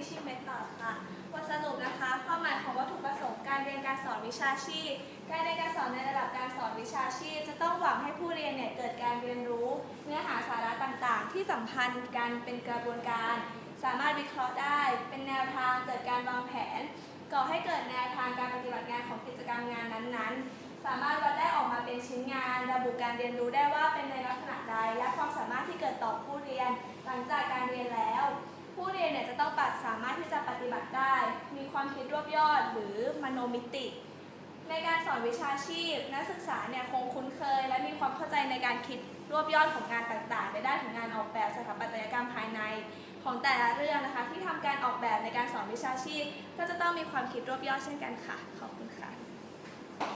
Teaching Method ค่ะบทสรุปนะคะ ความหมายของวัตถุประสงค์การเรียนการสอนวิชาชีพ การเรียนการสอนในระดับการสอนวิชาชีพ จะต้องหวังให้ผู้เรียนเนี่ยเกิดการเรียนรู้ เนื้อหาสาระต่างๆ ที่สัมพันธ์กันเป็นกระบวนการ สามารถวิเคราะห์ได้ เป็นแนวทางเกิดการวางแผน ก่อให้เกิดแนวทางการปฏิบัติงานของกิจกรรมงานนั้นๆ สามารถวัดได้ออกมาเป็นชิ้นงาน ระบุการเรียนรู้ได้ว่าเป็นในลักษณะใด และความสามารถที่เกิดต่อผู้เรียน หลังจากการเรียนแล้ว นเนี่ยจะต้องปัดสามารถที่จะปฏิบัติได้ มีความคิดรวบยอดหรือมโนมิติ ในการสอนวิชาชีพ นักศึกษาเนี่ยคงคุ้นเคย และมีความเข้าใจในการคิดรวบยอดของงานต่างๆในด้านของงานออกแบบสถาปัตยกรรมภายในของแต่ละเรื่องนะคะ ที่ทำการออกแบบในการสอนวิชาชีพ ก็จะต้องมีความคิดรวบยอดเช่นกันค่ะขอบคุณ